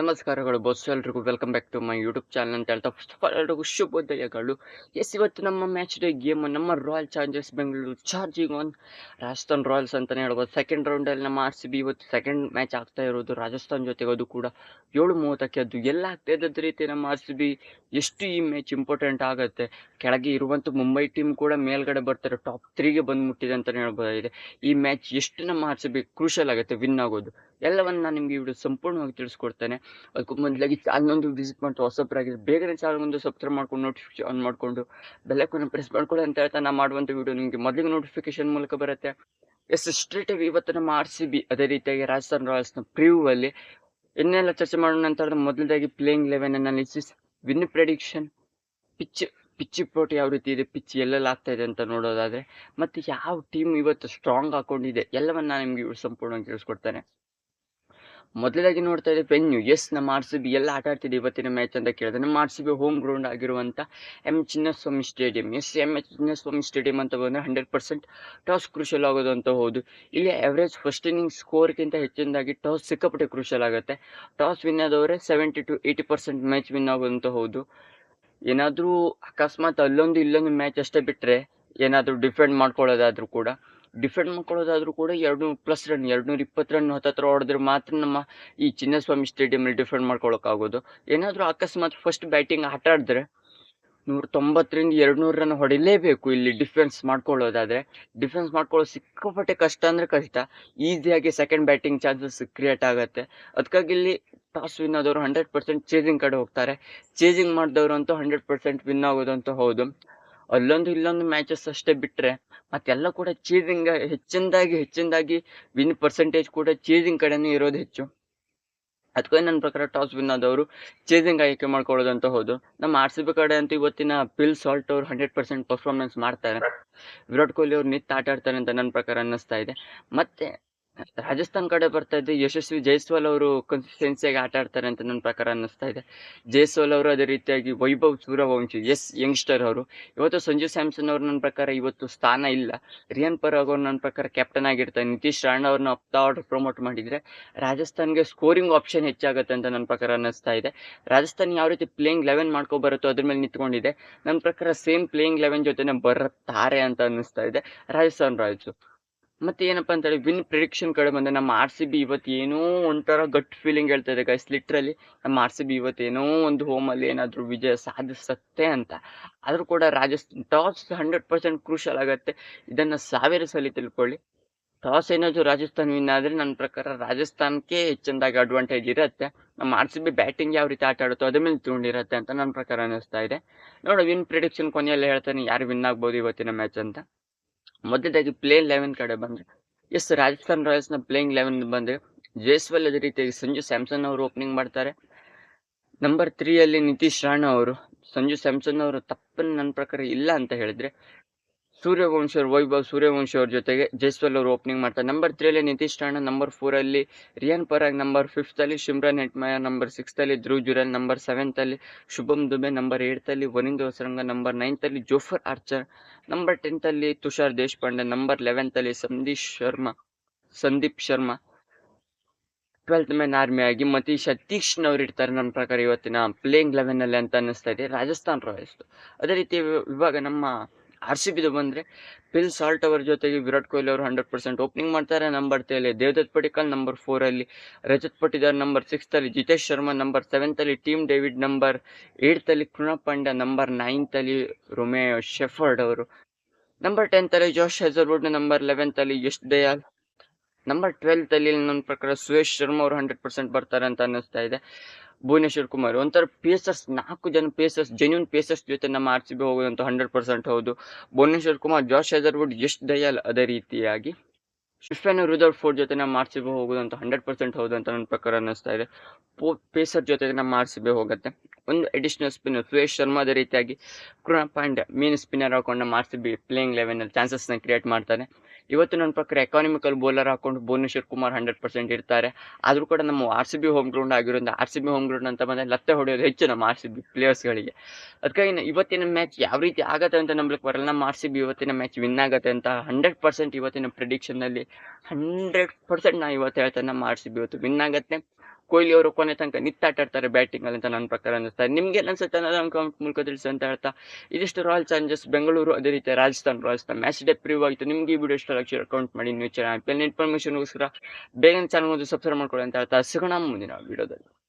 ನಮಸ್ಕಾರಗಳು ಬಸ್ ಎಲ್ರಿಗೂ. Welcome back to my YouTube channel ಅಂತ ಹೇಳ್ತಾ ಫಸ್ಟ್ ಆಫ್ ಆಲ್ ಎಲ್ರಿಗೂ ಶುಭೋದಯಗಳು. ಎಸ್ ಇವತ್ತು ನಮ್ಮ ಮ್ಯಾಚ್ ಡೇ ಗೇಮ್ ನಮ್ಮ royal challengers Bengaluru charging on Rajasthan royals ಅಂತಲೇ ಹೇಳ್ಬೋದು. ಸೆಕೆಂಡ್ ರೌಂಡಲ್ಲಿ ನಮ್ಮ ಆರ್ ಸಿ ಬಿ ಇವತ್ತು ಸೆಕೆಂಡ್ ಮ್ಯಾಚ್ ಆಗ್ತಾ ಇರೋದು ರಾಜಸ್ಥಾನ್ ಜೊತೆಗೆ ಅದು ಕೂಡ ಏಳು ಮೂವತ್ತಕ್ಕೆ ಅದು ಎಲ್ಲ ಆಗ್ತಾ ಇದ್ದದ ರೀತಿ ನಮ್ಮ ಆರ್ ಸಿ ಬಿ ಎಷ್ಟು ಈ ಮ್ಯಾಚ್ ಇಂಪಾರ್ಟೆಂಟ್ ಆಗುತ್ತೆ. ಕೆಳಗೆ ಇರುವಂಥ ಮುಂಬೈ ಟೀಮ್ ಕೂಡ ಮೇಲ್ಗಡೆ ಬರ್ತಾರೆ ಟಾಪ್ ತ್ರೀಗೆ ಬಂದು ಮುಟ್ಟಿದೆ ಅಂತಲೇ ಹೇಳ್ಬೋದಾಗಿದೆ. ಈ ಮ್ಯಾಚ್ ಎಷ್ಟು ನಮ್ಮ ಆರ್ ಸಿ ಬಿ ಕ್ರೂಷಲ್ ಆಗುತ್ತೆ ವಿನ್ ಆಗೋದು. ಎಲ್ಲವನ್ನು ನಾನು ನಿಮಗೆ ವಿಡಿಯೋ ಸಂಪೂರ್ಣವಾಗಿ ತಿಳಿಸ್ಕೊಡ್ತೇನೆ. ಅದಕ್ಕೂ ಮೊದಲಾಗಿ ಚಾನಲ್ನೊಂದು ವಿಸಿಟ್ ಮಾಡ್ತಾ ಹೊಸಬ್ರಾಗಿದೆ ಬೇಗನೆ ಚಾನಲ್ಗೊಂದು ಸಬ್ಸ್ಕ್ರೈಬ್ ಮಾಡ್ಕೊಂಡು ನೋಟಿಫಿಕೇಶನ್ ಆನ್ ಮಾಡಿಕೊಂಡು ಬೆಲ್ಲಕ್ಕನ್ನು ಪ್ರೆಸ್ ಮಾಡ್ಕೊಳ್ಳಿ ಅಂತ ಹೇಳ್ತಾ ನಾನು ಮಾಡುವಂಥ ವಿಡಿಯೋ ನಿಮಗೆ ಮೊದಲಿಗೆ ನೋಟಿಫಿಕೇಶನ್ ಮೂಲಕ ಬರುತ್ತೆ. ಎಸ್ ಸ್ಟ್ರೇಟ್ ಆಗಿ ಇವತ್ತು ನಮ್ಮ ಆರ್ ಸಿ ಬಿ ಅದೇ ರೀತಿಯಾಗಿ ರಾಜಸ್ಥಾನ್ ರಾಯಲ್ಸ್ನ ಪ್ರಿವ್ಯೂ ಅಲ್ಲಿ ಇನ್ನೆಲ್ಲ ಚರ್ಚೆ ಮಾಡೋಣ ಅಂತ ಹೇಳಿದ್ರೆ ಮೊದಲದಾಗಿ playing eleven analysis win prediction pitch pitch pot ಯಾವ ರೀತಿ ಇದೆ ಪಿಚ್ ಎಲ್ಲೆಲ್ಲ ಆಗ್ತಾ ಇದೆ ಅಂತ ನೋಡೋದಾದ್ರೆ ಮತ್ತೆ ಯಾವ ಟೀಮ್ ಇವತ್ತು ಸ್ಟ್ರಾಂಗ್ ಹಾಕೊಂಡಿದೆ ಎಲ್ಲವನ್ನು ನಾನು ನಿಮಗೆ ಸಂಪೂರ್ಣವಾಗಿ ತಿಳಿಸ್ಕೊಡ್ತೇನೆ ಮೊದಲಾಗಿ ನೋಡ್ತಾ ಇದ್ದೆ ವೆನ್ಯೂ ಎಸ್ ನಮ್ಮ ಆರ್ ಸಿ ಬಿ ಎಲ್ಲ ಆಟ ಆಡ್ತಿದ್ದೆ ಇವತ್ತಿನ ಮ್ಯಾಚ್ ಅಂತ ಕೇಳಿದ್ರೆ. ನಮ್ಮ R C B home ground ಆಗಿರುವಂಥ M Chinnaswamy stadium S M H Chinnaswamy stadium ಅಂತ ಬಂದರೆ ಹಂಡ್ರೆಡ್ ಪರ್ಸೆಂಟ್ ಟಾಸ್ ಕ್ರೂಷಲ್ ಆಗೋದು ಅಂತ ಹೌದು. ಇಲ್ಲಿ ಎವರೇಜ್ ಫಸ್ಟ್ ಇನ್ನಿಂಗ್ ಸ್ಕೋರ್ಗಿಂತ ಹೆಚ್ಚಿನದಾಗಿ ಟಾಸ್ ಸಿಕ್ಕಾಪಟ್ಟೆ ಕ್ರೂಷಲ್ ಆಗುತ್ತೆ. Toss win ಆದವರೆ seventy to eighty percent match win ಆಗೋದು ಅಂತ ಹೌದು. ಏನಾದರೂ ಅಕಸ್ಮಾತ್ ಅಲ್ಲೊಂದು ಇಲ್ಲೊಂದು ಮ್ಯಾಚ್ ಅಷ್ಟೇ ಬಿಟ್ಟರೆ ಏನಾದರೂ ಡಿಫೆಂಡ್ ಮಾಡ್ಕೊಳ್ಳೋದಾದರೂ ಕೂಡ ಡಿಫೆಂಡ್ ಮಾಡ್ಕೊಳ್ಳೋದಾದ್ರೂ ಕೂಡ ಎರಡು ಪ್ಲಸ್ ರನ್ ಎರಡುನೂರ ಇಪ್ಪತ್ತು ರನ್ ಹತ್ತತ್ರ ಹೊಡೆದ್ರೆ ಮಾತ್ರ ನಮ್ಮ ಈ ಚಿನ್ನಸ್ವಾಮಿ ಸ್ಟೇಡಿಯಮಲ್ಲಿ ಡಿಫೆಂಡ್ ಮಾಡ್ಕೊಳ್ಳೋಕ್ಕಾಗೋದು ಏನಾದರೂ ಅಕಸ್ಮಾತ್ ಫಸ್ಟ್ ಬ್ಯಾಟಿಂಗ್ ಆಟ ಆಡಿದ್ರೆ ನೂರ ತೊಂಬತ್ತರಿಂದ ಎರಡು ನೂರು ರನ್ ಹೊಡಿಲೇಬೇಕು ಇಲ್ಲಿ ಡಿಫೆನ್ಸ್ ಮಾಡ್ಕೊಳ್ಳೋದಾದ್ರೆ. ಡಿಫೆನ್ಸ್ ಮಾಡ್ಕೊಳ್ಳೋ ಸಿಕ್ಕಾಪಟ್ಟೆ ಕಷ್ಟ ಅಂದರೆ ಕಷ್ಟ. ಈಸಿಯಾಗಿ ಸೆಕೆಂಡ್ ಬ್ಯಾಟಿಂಗ್ ಚಾನ್ಸಸ್ ಕ್ರಿಯೇಟ್ ಆಗುತ್ತೆ. ಅದಕ್ಕಾಗಿ ಇಲ್ಲಿ ಟಾಸ್ ವಿನ್ ಆದವರು ಹಂಡ್ರೆಡ್ ಪರ್ಸೆಂಟ್ ಚೇಸಿಂಗ್ ಕಡೆ ಹೋಗ್ತಾರೆ. ಚೇಸಿಂಗ್ ಮಾಡಿದವರು ಅಂತೂ ಹಂಡ್ರೆಡ್ ಪರ್ಸೆಂಟ್ ವಿನ್ ಆಗೋದಂತೂ ಹೌದು. ಅಲ್ಲೊಂದು ಇಲ್ಲೊಂದು ಮ್ಯಾಚಸ್ ಅಷ್ಟೇ ಬಿಟ್ಟರೆ ಮತ್ತೆಲ್ಲ ಕೂಡ ಚೇಸಿಂಗ್ ಹೆಚ್ಚಿನದಾಗಿ ಹೆಚ್ಚಿನದಾಗಿ ವಿನ್ ಪರ್ಸೆಂಟೇಜ್ ಕೂಡ ಚೇಸಿಂಗ್ ಕಡೆನೇ ಇರೋದು ಹೆಚ್ಚು. ಅದಕ್ಕೆ ನನ್ನ ಪ್ರಕಾರ ಟಾಸ್ ವಿನ್ ಆದವರು ಚೇಸಿಂಗ್ ಆಯ್ಕೆ ಮಾಡ್ಕೊಳ್ಳೋದಂತ ಹೌದು. ನಮ್ಮ ಆರ್ ಸಿ ಬಿ ಕಡೆ ಅಂತೂ ಇವತ್ತಿನ ಪಿಲ್ ಸಾಲ್ಟ್ ಅವರು ಹಂಡ್ರೆಡ್ ಪರ್ಸೆಂಟ್ ಪರ್ಫಾರ್ಮೆನ್ಸ್ ಮಾಡ್ತಾರೆ. ವಿರಾಟ್ ಕೊಹ್ಲಿ ಅವ್ರು ನಿತ್ ಆಟ ಆಡ್ತಾರೆ ಅಂತ ನನ್ನ ಪ್ರಕಾರ ಅನ್ನಿಸ್ತಾ ಇದೆ. ಮತ್ತೆ ರಾಜಸ್ಥಾನ್ ಕಡೆ ಬರ್ತಾ ಇದ್ದು ಯಶಸ್ವಿ ಜೈಸ್ವಾಲ್ ಅವರು ಕನ್ಸಿಸ್ಟೆನ್ಸಿಯಾಗಿ ಆಟ ಆಡ್ತಾರೆ ಅಂತ ನನ್ನ ಪ್ರಕಾರ ಅನ್ನಿಸ್ತಾ ಇದೆ. ಜೈಸ್ವಾಲ್ ಅವರು ಅದೇ ರೀತಿಯಾಗಿ ವೈಭವ್ ಸೂರ್ಯವಂಶಿ, ಎಸ್ ಯಂಗ್ಸ್ಟರ್ ಅವರು. ಇವತ್ತು ಸಂಜು ಸ್ಯಾಮ್ಸನ್ ಅವರು ನನ್ನ ಪ್ರಕಾರ ಇವತ್ತು ಸ್ಥಾನ ಇಲ್ಲ. ರಿಯನ್ ಪರಾಗ್ ಅವರು ನನ್ನ ಪ್ರಕಾರ ಕ್ಯಾಪ್ಟನ್ ಆಗಿರ್ತಾರೆ. ನಿತೀಶ್ ರಾಣ್ ಅವ್ರನ್ನ ಅಪ್ ಆರ್ಡರ್ ಪ್ರಮೋಟ್ ಮಾಡಿದರೆ ರಾಜಸ್ಥಾನ್ಗೆ ಸ್ಕೋರಿಂಗ್ ಆಪ್ಷನ್ ಹೆಚ್ಚಾಗುತ್ತೆ ಅಂತ ನನ್ನ ಪ್ರಕಾರ ಅನ್ನಿಸ್ತಾ ಇದೆ. ರಾಜಸ್ಥಾನ್ ಯಾವ ರೀತಿ ಪ್ಲೇಯಿಂಗ್ ಲೆವೆನ್ ಮಾಡ್ಕೊಬರುತ್ತೋ ಅದ್ರ ಮೇಲೆ ನಿಂತ್ಕೊಂಡಿದೆ. ನನ್ನ ಪ್ರಕಾರ ಸೇಮ್ ಪ್ಲೇಯಿಂಗ್ ಲೆವೆನ್ ಜೊತೆನೆ ಬರುತ್ತಾರೆ ಅಂತ ಅನ್ನಿಸ್ತಾ ಇದೆ. ರಾಜಸ್ಥಾನ್ ರಾಯಲ್ಸು. ಮತ್ತೆ ಏನಪ್ಪ ಅಂತೇಳಿ ವಿನ್ ಪ್ರಿಡಿಕ್ಷನ್ ಕಡೆ ಬಂದರೆ ನಮ್ಮ ಆರ್ ಸಿ ಬಿ ಇವತ್ತು ಏನೋ ಒಂಥರ ಗಟ್ ಫೀಲಿಂಗ್ ಹೇಳ್ತಾ ಇದೆ ಗೈಸ್ ಲಿಟ್ರಲಿ ನಮ್ಮ ಆರ್ ಸಿ ಬಿ ಇವತ್ತು ಏನೋ ಒಂದು ಹೋಮಲ್ಲಿ ಏನಾದರೂ ವಿಜಯ ಸಾಧಿಸುತ್ತೆ ಅಂತ. ಆದರೂ ಕೂಡ Rajasthan toss hundred percent crucial ಆಗುತ್ತೆ. ಇದನ್ನು ಸಾವಿರ ಸಲ ತಿಳ್ಕೊಳ್ಳಿ. ಟಾಸ್ ಏನಾದರೂ ರಾಜಸ್ಥಾನ್ ವಿನ್ ಆದರೆ ನನ್ನ ಪ್ರಕಾರ ರಾಜಸ್ಥಾನಕ್ಕೆ ಹೆಚ್ಚಿನದಾಗಿ ಅಡ್ವಾಂಟೇಜ್ ಇರುತ್ತೆ. ನಮ್ಮ ಆರ್ ಸಿ ಬಿ ಬ್ಯಾಟಿಂಗ್ ಯಾವ ರೀತಿ ಆಟ ಆಡುತ್ತೋ ಅದ್ರ ಮೇಲೆ ತಗೊಂಡಿರುತ್ತೆ ಅಂತ ನನ್ನ ಪ್ರಕಾರ ಅನ್ನಿಸ್ತಾ ಇದೆ. ನೋಡೋ ವಿನ್ ಪ್ರಿಡಿಕ್ಷನ್ ಕೊನೆಯಲ್ಲಿ ಹೇಳ್ತಾನೆ, ಯಾರು ವಿನ್ ಆಗ್ಬೋದು ಇವತ್ತಿನ ಮ್ಯಾಚ್ ಅಂತ. ಮೊದಲದಾಗಿ ಪ್ಲೇ ಲೆವೆನ್ ಕಡೆ ಬಂದರೆ ಎಸ್ ರಾಜಸ್ಥಾನ್ ರಾಯಲ್ಸ್ನ ಪ್ಲೇಯಿಂಗ್ ಲೆವೆನ್ ಬಂದರೆ ಜೈಸ್ವಾಲ್ ಅದೇ ರೀತಿಯಾಗಿ ಸಂಜು ಸ್ಯಾಮ್ಸನ್ ಅವರು ಓಪನಿಂಗ್ ಮಾಡ್ತಾರೆ. ನಂಬರ್ ತ್ರೀಯಲ್ಲಿ ನಿತೀಶ್ ರಾಣಾ ಅವರು, ಸಂಜು ಸ್ಯಾಮ್ಸನ್ ಅವರು ತಪ್ಪನ್ನು ನನ್ನ ಪ್ರಕಾರ ಇಲ್ಲ ಅಂತ ಹೇಳಿದ್ರೆ ಸೂರ್ಯವಂಶಿ ವೈಭವ್ ಸೂರ್ಯವಂಶಿ ಅವ್ರ ಜೊತೆಗೆ ಜೈಸ್ವಾಲ್ ಅವರು ಓಪನಿಂಗ್ ಮಾಡ್ತಾರೆ. ನಂಬರ್ ತ್ರೀಯಲ್ಲಿ ನಿತೀಶ್ ರಾಣಾ ನಂಬರ್ ಫೋರಲ್ಲಿ ರಿಯಾನ್ ಪರಾಗ್ ನಂಬರ್ ಫಿಫ್ತಲ್ಲಿ ಶಿಮ್ರಾನ್ ಹೆಟ್ಮಯ ನಂಬರ್ ಸಿಕ್ಸ್ತಲ್ಲಿ ಧ್ರುವ್ ಜುರಲ್ ನಂಬರ್ ಸೆವೆಂತಲ್ಲಿ ಶುಭಮ್ ದುಬೆ ನಂಬರ್ ಏಯ್ತಲ್ಲಿ ವನಿಂದ್ ಹೊಸರಂಗ ನಂಬರ್ ನೈನ್ತಲ್ಲಿ ಜೋಫರ್ ಆರ್ಚರ್ ನಂಬರ್ ಟೆಂತಲ್ಲಿ Tushar Deshpande number ಲೆವೆಂತಲ್ಲಿ Sandeesh Sharma, Sandeep Sharma. Twelfth man army ಆಗಿ ಮತ್ತೆ ಸತೀಶ್ನವ್ರು ಇರ್ತಾರೆ ನನ್ನ ಪ್ರಕಾರ ಇವತ್ತಿನ ಪ್ಲೇಯಿಂಗ್ ಲೆವೆನಲ್ಲಿ ಅಂತ ಅನ್ನಿಸ್ತಾ ಇದೆ. ರಾಜಸ್ಥಾನ್ ರಾಯಲ್ಸ್. ಅದೇ ರೀತಿ ಇವಾಗ ನಮ್ಮ ಆರ್ ಸಿ ಬಿದು ಬಂದರೆ ಪಿಲ್ ಸಾಲ್ಟ್ ಅವರ ಜೊತೆಗೆ ವಿರಾಟ್ ಕೊಹ್ಲಿ ಅವರು ಹಂಡ್ರೆಡ್ ಪರ್ಸೆಂಟ್ ಓಪನಿಂಗ್ ಮಾಡ್ತಾರೆ ನಂಬರ್ ತೇಲಿ ದೇವದತ್ ಪಟಿಕಲ್ ನಂಬರ್ ಫೋರಲ್ಲಿ ರಜತ್ ಪಟಿದಾರ್ ನಂಬರ್ ಸಿಕ್ಸ್ತಲ್ಲಿ ಜಿತೇಶ್ ಶರ್ಮಾ ನಂಬರ್ ಸೆವೆಂತಲ್ಲಿ ಟೀಮ್ ಡೇವಿಡ್ ನಂಬರ್ ಏಯ್ತಲ್ಲಿ ಕೃಣಾ ಪಾಂಡ್ಯ ನಂಬರ್ ನೈನ್ತಲ್ಲಿ ರೊಮೇಯೋ ಶೆಫರ್ಡ್ ಅವರು. ನಂಬರ್ ಟೆಂತಲ್ಲಿ ಜೋಶ್ ಹೆಜರ್ವುಡ್ ನಂಬರ್ ಲೆವೆಂತಲ್ಲಿ ಯಶ್ ದಯಾಲ್ ನಂಬರ್ ಟ್ವೆಲ್ತಲ್ಲಿ ನನ್ನ ಪ್ರಕಾರ ಸುರೇಶ್ ಶರ್ಮಾ ಅವರು ಹಂಡ್ರೆಡ್ ಪರ್ಸೆಂಟ್ ಬರ್ತಾರೆ ಅಂತ ಅನ್ನಿಸ್ತಾ ಇದೆ. ಭುವನೇಶ್ವರ್ ಕುಮಾರ್, ಒಂಥರ ಪೇಸರ್ಸ್ ನಾಲ್ಕು ಜನ ಪೇಸರ್ಸ್ ಜೆನ್ಯೂನ್ ಪೇಸರ್ಸ್ ಜೊತೆ ನಮ್ಮ ಆರ್ ಸಿ ಬಿ ಹೋಗೋದಂತ ಹಂಡ್ರೆಡ್ ಪರ್ಸೆಂಟ್ ಹೌದು. ಭುವನೇಶ್ವರ್ ಕುಮಾರ್ ಜಾಶ್ ಹೆದರ್ವುಡ್ ಎಷ್ಟು ದಯಾಲ್ ಅದೇ ರೀತಿಯಾಗಿ. ಶಿಫ್ಯಾನ್ ರುದರ್ ಫೋರ್ ಜೊತೆ ನಮ್ಮ ಆರ್ ಸಿ ಬಿ ಹೋಗೋದಂತ ಹಂಡ್ರೆಡ್ ಪರ್ಸೆಂಟ್ ಹೌದು ಅಂತ ನನ್ನ ಪ್ರಕಾರ ಅನ್ನಿಸ್ತಾ ಇದೆ. ಪೋ ಪೇಸರ್ ಜೊತೆಗೆ ನಮ್ಮ ಆರ್ ಸಿ ಬಿ ಹೋಗುತ್ತೆ. ಒಂದು ಅಡಿಷನಲ್ ಸ್ಪಿನ್ನರ್ ಸುರೇಶ್ ಶರ್ಮಾ ಅದೇ ರೀತಿಯಾಗಿ ಕೃಣಾ ಪಾಂಡ್ಯ ಮೀನ್ ಸ್ಪಿನ್ನರ್ ಹಾಕೊಂಡು ನಮ್ಮ ಆರ್ ಸಿ ಬಿ ಪ್ಲೇಯಿಂಗ್ ಲೆವೆನಲ್ಲಿ ಚಾನ್ಸಸ್ನ ಕ್ರಿಯೇಟ್ ಮಾಡ್ತಾನೆ ಇವತ್ತು ನನ್ನ ಪ್ರಕಾರ ಎಕಾನಮಿಕಲ್ ಬೌಲರ್ ಹಾಕೊಂಡು ಭುವನೇಶ್ವರ್ ಕುಮಾರ್ ಹಂಡ್ರೆಡ್ ಪರ್ಸೆಂಟ್ ಇರ್ತಾರೆ. ಆದರೂ ಕೂಡ ನಮ್ಮ R C B home ground ಆಗಿರೋದ್ರಿಂದ R C B home ground ಅಂತ ಬಂದರೆ ಲತ್ತೆ ಹೊಡೆಯೋದು ಹೆಚ್ಚು ನಮ್ಮ ಆರ್ ಸಿ ಬಿ ಪ್ಲೇಯರ್ಸ್ಗಳಿಗೆ ಅದಕ್ಕಾಗಿ ಇವತ್ತಿನ ಮ್ಯಾಚ್ ಯಾವ ರೀತಿ ಆಗತ್ತೆ ಅಂತ ನಂಬಲಿಕ್ಕೆ ಬರಲ್ಲ. ನಮ್ಮ ಆರ್ ಸಿ ಬಿ ಇವತ್ತಿನ ಮ್ಯಾಚ್ ವಿನ್ ಆಗುತ್ತೆ ಅಂತ ಹಂಡ್ರೆಡ್ ಪರ್ಸೆಂಟ್ ಇವತ್ತಿನ ಪ್ರಿಡಿಕ್ಷನ್ನಲ್ಲಿ ಹಂಡ್ರೆಡ್ ಪರ್ಸೆಂಟ್ ನಾ ಇವತ್ತು ಹೇಳ್ತೇನೆ ನಮ್ಮ ಆರ್ ಸಿ ಬಿ ಇವತ್ತು ವಿನ್ ಆಗುತ್ತೆ. ಕೊಹ್ಲಿ ಅವರು ಕೊನೆ ತನಕ ನಿತ್ತಾಟಾಡ್ತಾರೆ ಬ್ಯಾಟಿಂಗ್ ಅಲ್ಲಿ ಅಂತ ನನ್ನ ಪ್ರಕಾರ ಅನಿಸ್ತಾ ಇದೆ. ನಿಮ್ಗೆ ಅನ್ಸುತ್ತೆ ಅನ್ನೋದನ್ನ ಕಾಮೆಂಟ್ ಮೂಲಕ ತಿಳಿಸಿ ಅಂತ ಹೇಳ್ತಾ. ಇದಿಷ್ಟು ರಾಯಲ್ ಚಾಲೆಂಜರ್ಸ್ ಬೆಂಗಳೂರು, ಅದೇ ರೀತಿ ರಾಜಸ್ಥಾನ್ ರಾಯಲ್ಸ್ ಮ್ಯಾಚ್ ಡೇ ಆಯಿತು ನಿಮ್ಗೆ ಈ ವಿಡಿಯೋ ಇಷ್ಟ ಲಕ್ಷ ಅಕೌಂಟ್ ಮಾಡಿ ನೀವು ಚಾನಲ್ ಇನ್ಫಾರ್ಮೇಶನ್ಗೋಸ್ಕರ ಬೇಗ ಚಾನಲ್ ಒಂದು ಸಬ್ಸ್ಕ್ರೈಬ್ ಮಾಡ್ಕೊಳ್ಳಿ ಅಂತ ಹೇಳ್ತಾ. ಸಿಗೋಣ ಮುಂದಿನ ವಿಡಿಯೋದಲ್ಲಿ